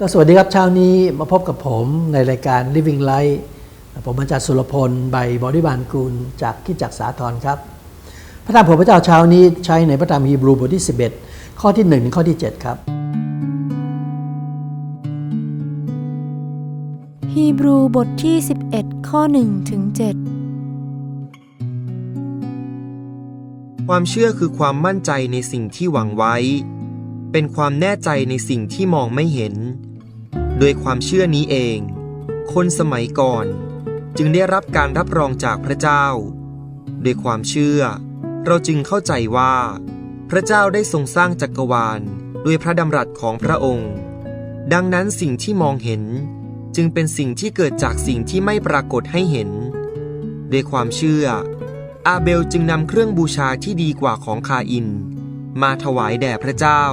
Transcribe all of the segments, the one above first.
ก็สวัสดีครับเช้านี้มาพบกับผมในรายการ Living Light ผมอาจารย์สุรพลใบบริบาลกูลจากคิดจักสาธรครับ พระธรรมของพระเจ้าเช้านี้ใช้ในพระธรรมฮีบรูบทที่ 11 ข้อที่1ถึงข้อที่ 7 ครับ ฮีบรูบทที่ 11 ข้อ1ถึง7ความเชื่อคือความมั่นใจในสิ่งที่หวังไว้ เป็นความแน่ใจในสิ่งที่มองไม่เห็น โดยความเชื่อนี้เอง คนสมัยก่อนจึงได้รับการรับรองจากพระเจ้าโดยความเชื่อ เราจึงเข้าใจว่า พระเจ้าได้ทรงสร้างจักรวาลด้วยพระดำรัสของพระองค์ ดังนั้นสิ่งที่มองเห็นจึงเป็นสิ่งที่เกิดจากสิ่งที่ไม่ปรากฏให้เห็น ด้วยความเชื่อ อาเบลจึงนำเครื่องบูชาที่ดีกว่าของคาอิน มาถวายแด่พระเจ้า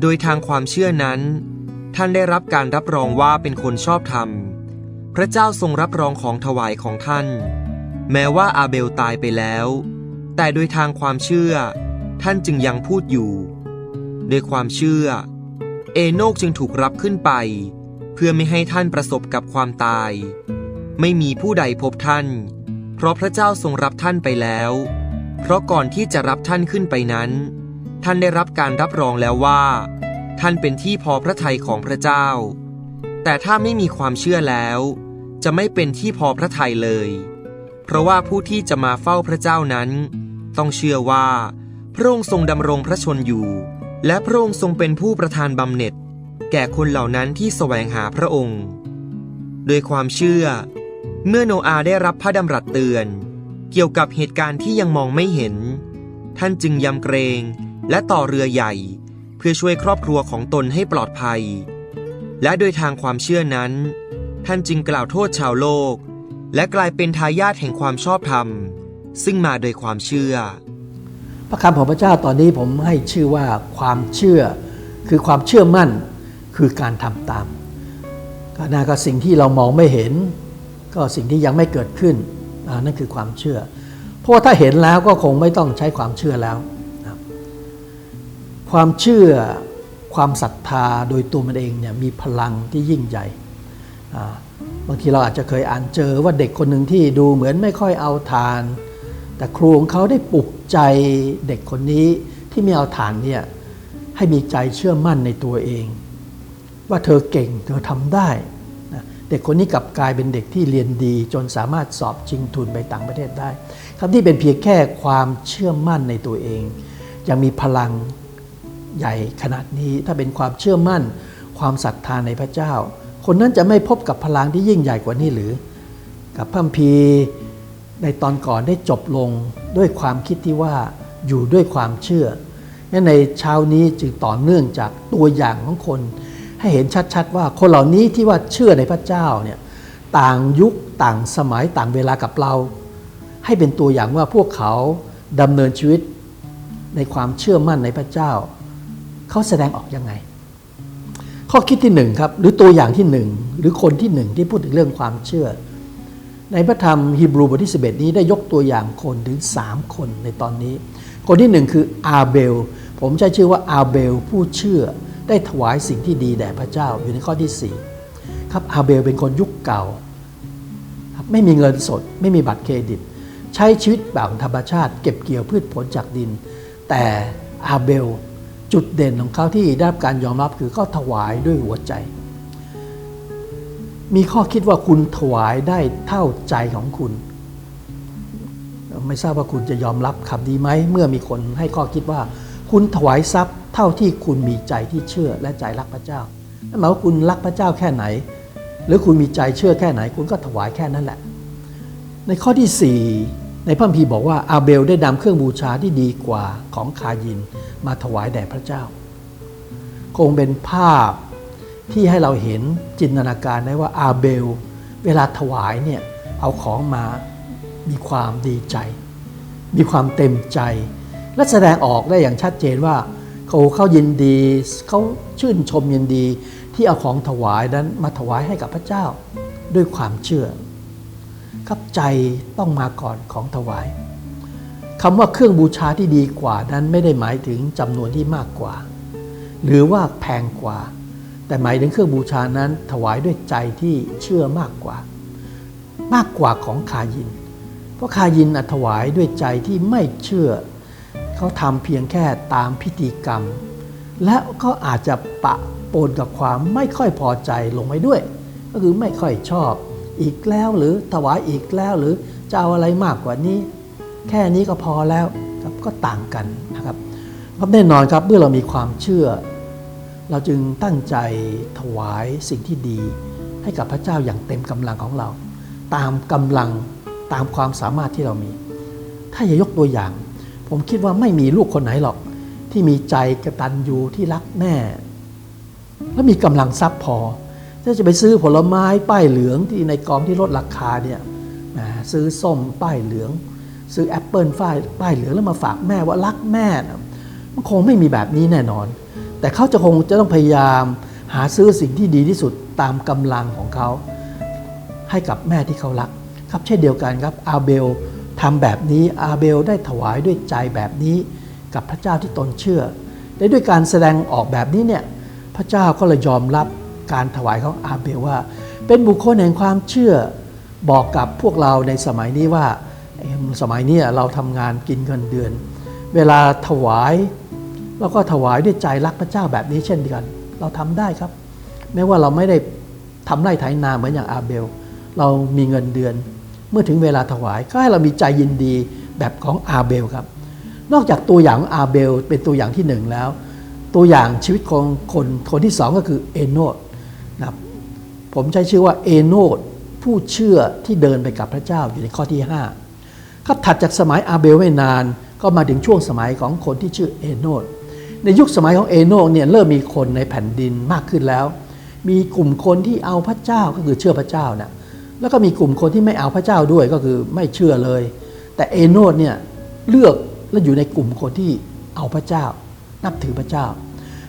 โดยทางความเชื่อนั้น ท่านได้รับการรับรองว่าเป็นคนชอบธรรม พระเจ้าทรงรับรองของถวายของท่าน แม้ว่าอาเบลตายไปแล้ว แต่โดยทางความเชื่อ ท่านจึงยังพูดอยู่ด้วยความเชื่อ เอโนกจึงถูกรับขึ้นไป เพื่อไม่ให้ท่านประสบกับความตาย ไม่มีผู้ใดพบท่าน เพราะพระเจ้าทรงรับท่านไปแล้ว เพราะก่อนที่จะรับท่านขึ้นไปนั้น ท่านได้รับการรับรองแล้วว่า ท่านเป็นที่พอพระทัยของพระเจ้า แต่ถ้าไม่มีความเชื่อแล้ว จะไม่เป็นที่พอพระทัยเลย เพราะว่าผู้ที่จะมาเฝ้าพระเจ้านั้น ต้องเชื่อว่า พระองค์ทรงดำรงพระชนอยู่ และพระองค์ทรงเป็นผู้ประทานบำเหน็จ แก่คนเหล่านั้นที่แสวงหาพระองค์ โดยความเชื่อ เมื่อโนอาห์ได้รับพระดำรัสเตือน เกี่ยวกับเหตุการณ์ที่ยังมองไม่เห็น ท่านจึงยำเกรงและต่อเรือใหญ่ พื่อช่วยครอบครัวของตนให้ปลอดภัย และโดยทางความเชื่อนั้น ท่านจึงกล่าวโทษชาวโลก และกลายเป็นทายาทแห่งความชอบธรรม ซึ่งมาโดยความเชื่อ พระคำของพระเจ้าตอนนี้ผมให้ชื่อว่าความเชื่อ คือความเชื่อมั่นคือการทำตามก็นั่นก็สิ่งที่เรามองไม่เห็น ก็สิ่งที่ยังไม่เกิดขึ้นนั่นคือความเชื่อ เพราะว่าถ้าเห็นแล้วก็คงไม่ต้องใช้ความเชื่อแล้ว ความเชื่อความศรัทธาโดยตัวมันเองเนี่ยมีพลังที่ยิ่งใหญ่บางทีเราอาจจะเคยอ่านเจอว่าเด็กคนหนึ่งที่ดูเหมือนไม่ค่อยเอาทาน แต่ครูของเขาได้ปลุกใจเด็กคนนี้ที่ไม่เอาฐานเนี่ยให้มีใจเชื่อมั่นในตัวเอง ว่าเธอเก่งเธอทำได้เด็กคนนี้กลับกลายเป็นเด็กที่เรียนดีจนสามารถสอบชิงทุนไปต่างประเทศได้คำที่เป็นเพียงแค่ความเชื่อมั่นในตัวเอง ยังมีพลัง ใหญ่ขนาดนี้ ถ้าเป็นความเชื่อมั่น ความศรัทธาในพระเจ้า คนนั้นจะไม่พบกับพลังที่ยิ่งใหญ่กว่านี้หรือ กับพัมภีในตอนก่อนได้จบลงด้วยความคิดที่ว่าอยู่ด้วยความเชื่องั้นในเช้านี้จึงต่อเนื่องจากตัวอย่างของคน ให้เห็นชัดๆ ว่าคนเหล่านี้ที่ว่าเชื่อในพระเจ้าเนี่ยต่างยุคต่างสมัยต่างเวลากับเรา ให้เป็นตัวอย่างว่าพวกเขาดำเนินชีวิตในความเชื่อมั่นในพระเจ้า เขาแสดงออกยังไง ข้อคิดที่หนึ่งครับ หรือตัวอย่างที่หนึ่งหรือคนที่หนึ่งที่พูดถึงเรื่องความเชื่อ ในพระธรรมฮีบรูบทที่ 11 นี้ได้ยกตัวอย่างคนถึง 3 คนในตอนนี้ คนที่หนึ่งคืออาเบล ผมใช้ชื่อว่าอาเบลผู้เชื่อได้ถวายสิ่งที่ดีแด่พระเจ้าอยู่ในข้อที่ 4 ครับอาเบลเป็นคนยุคเก่าไม่มีเงินสด ไม่มีบัตรเครดิต ใช้ชีวิตแบบธรรมชาติ เก็บเกี่ยวพืชผลจากดิน แต่อาเบล จุดเด่นของเขาที่ได้รับการยอมรับคือเขาถวายด้วยหัวใจ มีข้อคิดว่าคุณถวายได้เท่าใจของคุณ ไม่ทราบว่าคุณจะยอมรับคำนี้ไหมเมื่อมีคนให้ข้อคิดว่า คุณถวายทรัพย์เท่าที่คุณมีใจที่เชื่อและใจรักพระเจ้านั่นหมายว่าคุณรักพระเจ้าแค่ไหน หรือคุณมีใจเชื่อแค่ไหน คุณก็ถวายแค่นั้นแหละ ในข้อที่4 ในพระคัมภีร์บอกว่าอาเบลได้นำเครื่องบูชาที่ดีกว่าของคายินมาถวายแด่พระเจ้า คงเป็นภาพที่ให้เราเห็นจินตนาการได้ว่าอาเบล เวลาถวายเนี่ยเอาของมามีความดีใจ มีความเต็มใจ และแสดงออกได้อย่างชัดเจนว่าเขาเขายินดีเขาชื่นชมยินดีที่เอาของถวายนั้นมาถวายให้กับพระเจ้า ด้วยความเชื่อ ครับใจต้องมาก่อนของถวายคำว่าเครื่องบูชาที่ดีกว่านั้นไม่ได้หมายถึงจำนวนที่มากกว่า หรือว่าแพงกว่า แต่หมายถึงเครื่องบูชานั้นถวายด้วยใจที่เชื่อมากกว่า มากกว่าของคายิน เพราะคายินน่ะถวายด้วยใจที่ไม่เชื่อ เขาทำเพียงแค่ตามพิธีกรรม และก็อาจจะปะปนกับความไม่ค่อยพอใจลงไปด้วย ก็คือไม่ค่อยชอบ อีกแล้วหรือถวายอีกแล้วหรือจะเอาอะไรมากกว่านี้ แค่นี้ก็พอแล้วครับก็ต่างกันนะครับครับแน่นอนครับเมื่อเรามีความเชื่อ เราจึงตั้งใจถวายสิ่งที่ดี ให้กับพระเจ้าอย่างเต็มกำลังของเรา ตามกำลังตามความสามารถที่เรามี ถ้าอย่ายกตัวอย่าง ผมคิดว่าไม่มีลูกคนไหนหรอก ที่มีใจกระตัญญูที่รักแม่ และมีกำลังทรัพย์พอ ถ้าจะไปซื้อผลไม้ป้ายเหลืองที่ในกองที่ลดราคาเนี่ยซื้อส้มป้ายเหลือง ซื้อแอปเปิลป้ายป้ายเหลืองแล้วมาฝากแม่ว่ารักแม่นะมันคงไม่มีแบบนี้แน่นอน แต่เขาจะคงจะต้องพยายามหาซื้อสิ่งที่ดีที่สุดตามกำลังของเขาให้กับแม่ที่เขารัก ครับเช่นเดียวกันครับอาเบลทำแบบนี้อาเบลได้ถวายด้วยใจแบบนี้กับพระเจ้าที่ตนเชื่อและด้วยการแสดงออกแบบนี้เนี่ยพระเจ้าก็เลยยอมรับ การถวายของอาเบลว่า เป็นบุคคลแห่งความเชื่อบอกกับพวกเราในสมัยนี้ว่าสมัยนี้เราทำงานกินเงินเดือน เวลาถวายเราก็ถวายด้วยใจรักพระเจ้าแบบนี้เช่นเดียวกัน เราทำได้ครับ แม้ว่าเราไม่ได้ทำไร่ไถนาเหมือนอย่างอาเบล เรามีเงินเดือน เมื่อถึงเวลาถวายก็ให้เรามีใจยินดีแบบของอาเบลครับ นอกจากตัวอย่างอาเบลเป็นตัวอย่างที่หนึ่งแล้ว ตัวอย่างชีวิตของคนคนที่สองก็คือเอโนด ผมใช้ชื่อว่าเอโนดผู้เชื่อที่เดินไปกับพระเจ้าอยู่ในข้อที่ 5 ครับถัดจากสมัยอาเบลไม่นาน ก็มาถึงช่วงสมัยของคนที่ชื่อเอโนดในยุคสมัยของเอโนดเนี่ยเริ่มมีคนในแผ่นดินมากขึ้นแล้ว มีกลุ่มคนที่เอาพระเจ้าก็คือเชื่อพระเจ้านะแล้วก็มีกลุ่มคนที่ไม่เอาพระเจ้าด้วยก็คือไม่เชื่อเลย แต่เอโนดเนี่ยเลือกและอยู่ในกลุ่มคนที่เอาพระเจ้า นับถือพระเจ้า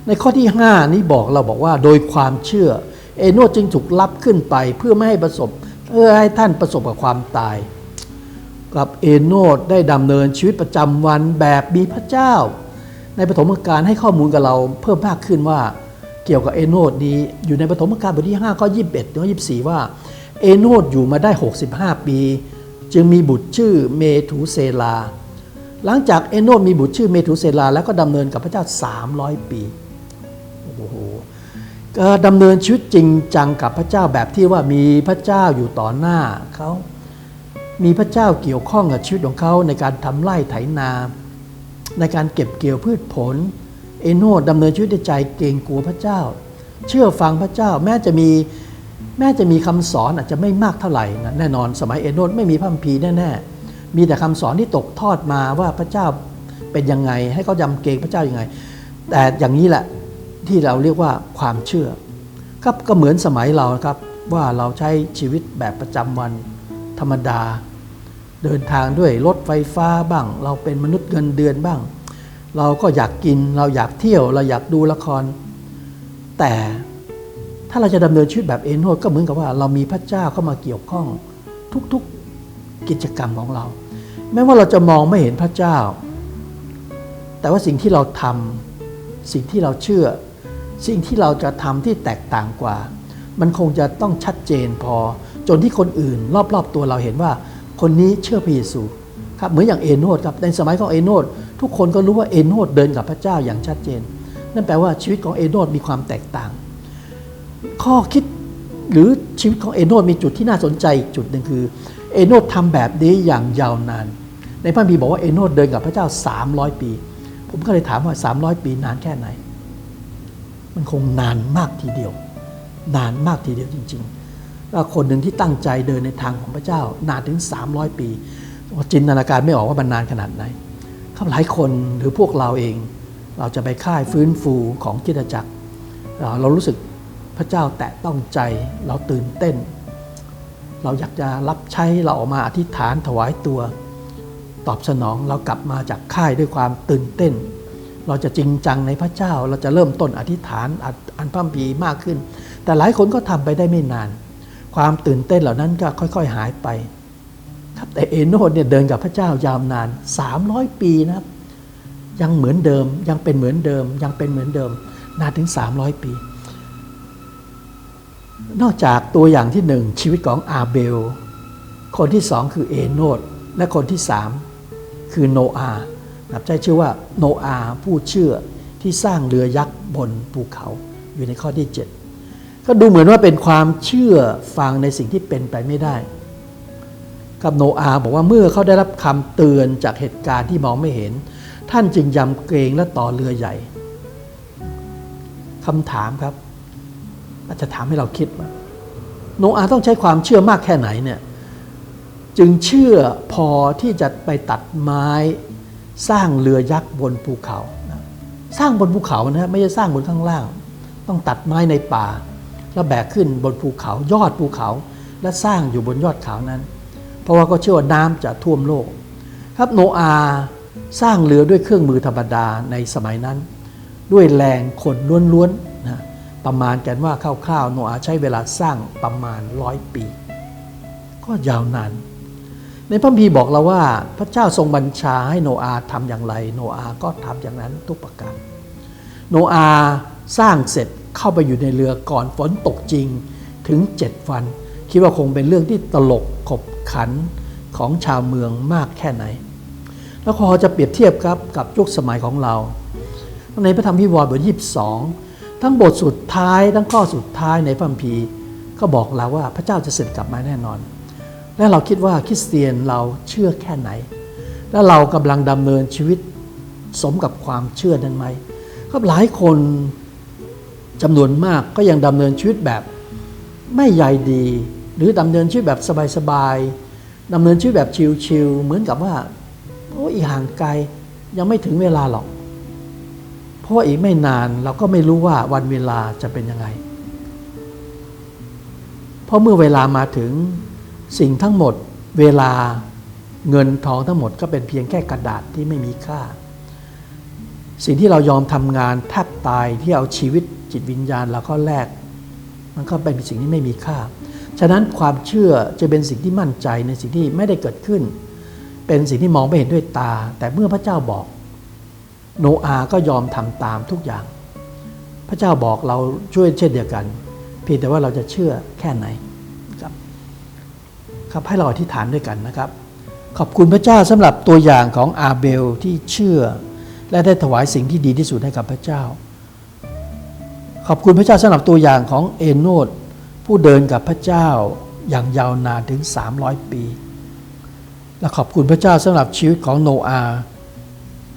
ในข้อที่ 5 นี้บอกเราบอกว่าโดยความเชื่อ เอโนดจึงถูกรับขึ้นไปเพื่อไม่ให้ประสบเพื่อให้ท่านประสบกับความตาย กับเอโนดได้ดำเนินชีวิตประจำวันแบบมีพระเจ้า ในปฐมกาลให้ข้อมูลกับเราเพิ่มมากขึ้นว่าเกี่ยวกับเอโนดนี้อยู่ในปฐมกาลบทที่5ข้อ21ถึง24 ว่า เอโนดอยู่มาได้ 65 ปี จึงมีบุตรชื่อเมถุเซลา หลังจากเอโนดมีบุตรชื่อเมถุเซลา แล้วก็ดำเนินกับพระเจ้า 300 ปีโอ้โห ดำเนินชีวิตจริงจังกับพระเจ้าแบบที่ว่ามีพระเจ้าอยู่ต่อหน้าเขามีพระเจ้าเกี่ยวข้องกับชีวิตของเขาในการทำไร่ไถนา ในการเก็บเกี่ยวพืชผล เอโนดดำเนินชีวิตด้วยใจเกรงกลัวพระเจ้า เชื่อฟังพระเจ้าแม้จะมีแม้จะมีคำสอนอาจจะไม่มากเท่าไหร่นะแน่นอนสมัยเอโนดไม่มีพระคัมภีร์แน่ๆมีแต่คำสอนที่ตกทอดมาว่าพระเจ้าเป็นยังไง ให้เขายำเกรงพระเจ้ายังไง แต่อย่างนี้แหละ ที่เราเรียกว่าความเชื่อครับก็เหมือนสมัยเราครับว่าเราใช้ชีวิตแบบประจำวันธรรมดา เดินทางด้วยรถไฟฟ้าบ้าง เราเป็นมนุษย์เงินเดือนบ้าง เราก็อยากกินเราอยากเที่ยวเราอยากดูละคร แต่ถ้าเราจะดำเนินชีวิตแบบเอโนดก็เหมือนกับว่าเรามีพระเจ้าเข้ามาเกี่ยวข้องทุกๆกิจกรรมของเรา แม้ว่าเราจะมองไม่เห็นพระเจ้า แต่ว่าสิ่งที่เราทำสิ่งที่เราเชื่อ สิ่งที่เราจะทำที่แตกต่างกว่า มันคงจะต้องชัดเจนพอ จนที่คนอื่น รอบๆตัวเราเห็นว่า คนนี้เชื่อพระเยซูครับเหมือนอย่างเอโนดครับในสมัยของเอโนดทุกคนก็รู้ว่าเอโนดเดินกับพระเจ้าอย่างชัดเจน นั่นแปลว่าชีวิตของเอโนดมีความแตกต่าง ข้อคิดหรือชีวิตของเอโนดมีจุดที่น่าสนใจอีกจุดหนึ่งคือเอโนดทำแบบนี้อย่างยาวนาน ในพระคัมภีบอกว่าเอโนดเดินกับพระเจ้า 300 ปี ผมก็เลยถามว่า 300 ปีนานแค่ไหน มันคงนานมากทีเดียว นานมากทีเดียวจริงๆแล้วคนหนึ่งที่ตั้งใจเดินในทางของพระเจ้านานถึง 300 ปีจินตนาการไม่ออกว่ามันนานขนาดไหนครับหลายคนหรือพวกเราเอง เราจะไปค่ายฟื้นฟูของกิจจักร เรารู้สึกพระเจ้าแตะต้องใจเราตื่นเต้น เราอยากจะรับใช้เราออกมาอธิษฐานถวายตัว ตอบสนองเรากลับมาจากค่ายด้วยความตื่นเต้น เราจะจริงจังในพระเจ้า เราจะเริ่มต้นอธิษฐานอันพร่ำพีมากขึ้น แต่หลายคนก็ทำไปได้ไม่นาน ความตื่นเต้นเหล่านั้นก็ค่อยๆหายไป ครับแต่เอโนดเนี่ยเดินกับพระเจ้ายาวนาน 300 ปีนะครับยังเหมือนเดิมยังเป็นเหมือนเดิม ยังเป็นเหมือนเดิมนานถึง 300 ปี นอกจากตัวอย่างที่หนึ่งชีวิตของอาเบล คนที่สองคือเอโนดและคนที่สามคือโนอาห์ ครับใช้ชื่อว่าโนอาผู้เชื่อที่สร้างเรือยักษ์บนภูเขาอยู่ในข้อที่ 7 ก็ดูเหมือนว่าเป็นความเชื่อฟังในสิ่งที่เป็นไปไม่ได้ กับโนอาบอกว่าเมื่อเขาได้รับคำเตือนจากเหตุการณ์ที่มองไม่เห็น ท่านจึงยำเกรงและต่อเรือใหญ่คำถามครับ อาจจะถามให้เราคิดว่าโนอาต้องใช้ความเชื่อมากแค่ไหนเนี่ยจึงเชื่อพอที่จะไปตัดไม้ สร้างเรือยักษ์บนภูเขานะสร้างบนภูเขานะฮะไม่ใช่สร้างบนข้างล่าง ต้องตัดไม้ในป่า แล้วแบกขึ้นบนภูเขายอดภูเขา และสร้างอยู่บนยอดเขานั้น เพราะว่าก็เชื่อว่าน้ำจะท่วมโลก ครับโนอาสร้างเรือด้วยเครื่องมือธรรมดาในสมัยนั้น ด้วยแรงคนล้วนๆนะประมาณกันว่าคร่าวๆโนอาใช้เวลาสร้างประมาณร้อยปี ก็ยาวนาน ในพระคัมภีบอกเราว่าพระเจ้าทรงบัญชาให้โนอาทำอย่างไร โนอาก็ทำอย่างนั้นทุกประการ โนอาสร้างเสร็จเข้าไปอยู่ในเรือก่อนฝนตกจริงถึงเจ็ดวัน คิดว่าคงเป็นเรื่องที่ตลกขบขันของชาวเมืองมากแค่ไหน แล้วพอจะเปรียบเทียบครับกับยุคสมัยของเรา ในพระธรรมพิวรณ์บทยี่สองทั้งบทสุดท้ายทั้งข้อสุดท้ายในพระคัมภีร์ก็บอกเราว่าพระเจ้าจะเสด็จกลับมาแน่นอน และเราคิดว่าคริสเตียนเราเชื่อแค่ไหน และเรากำลังดำเนินชีวิตสมกับความเชื่อนั้นไหมครับหลายคนจำนวนมากก็ยังดำเนินชีวิตแบบไม่ใยดี หรือดำเนินชีวิตแบบสบายๆดำเนินชีวิตแบบชิลๆเหมือนกับว่าโอ้อีห่างไกลยังไม่ถึงเวลาหรอก เพราะอีกไม่นานเราก็ไม่รู้ว่าวันเวลาจะเป็นยังไง เพราะเมื่อเวลามาถึง สิ่งทั้งหมดเวลาเงินทองทั้งหมดก็เป็นเพียงแค่กระดาษที่ไม่มีค่า สิ่งที่เรายอมทำงานแทบตายที่เอาชีวิตจิตวิญญาณเราก็แลกมันก็เป็นสิ่งที่ไม่มีค่า ฉะนั้นความเชื่อจะเป็นสิ่งที่มั่นใจในสิ่งที่ไม่ได้เกิดขึ้น เป็นสิ่งที่มองไม่เห็นด้วยตา แต่เมื่อพระเจ้าบอก โนอาห์ก็ยอมทำตามทุกอย่าง พระเจ้าบอกเราช่วยเช่นเดียวกัน เพียงแต่ว่าเราจะเชื่อแค่ไหน ครับให้เราอธิษฐานด้วยกันนะครับ ขอบคุณพระเจ้าสำหรับตัวอย่างของอาเบลที่เชื่อ และได้ถวายสิ่งที่ดีที่สุดให้กับพระเจ้า ขอบคุณพระเจ้าสำหรับตัวอย่างของเอโนดผู้เดินกับพระเจ้าอย่างยาวนานถึง 300 ปี และขอบคุณพระเจ้าสำหรับชีวิตของโนอาห์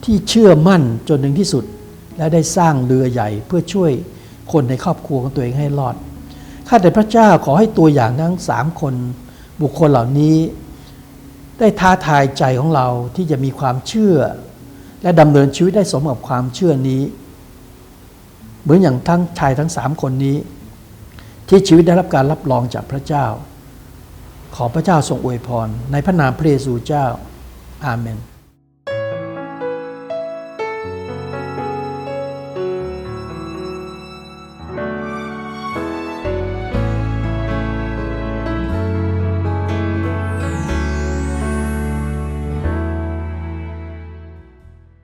ที่เชื่อมั่นจนถึงที่สุด และได้สร้างเรือใหญ่เพื่อช่วยคนในครอบครัวของตัวเองให้รอดข้าแต่พระเจ้าขอให้ตัวอย่างทั้งสามคน บุคคลเหล่านี้ ได้ท้าทายใจของเราที่จะมีความเชื่อ และดำเนินชีวิตได้สมกับความเชื่อนี้ เหมือนอย่างทั้งชายทั้งสามคนนี้ ที่ชีวิตได้รับการรับรองจากพระเจ้า ขอพระเจ้าทรงอวยพร ในพระนามพระเยซูเจ้า อาเมน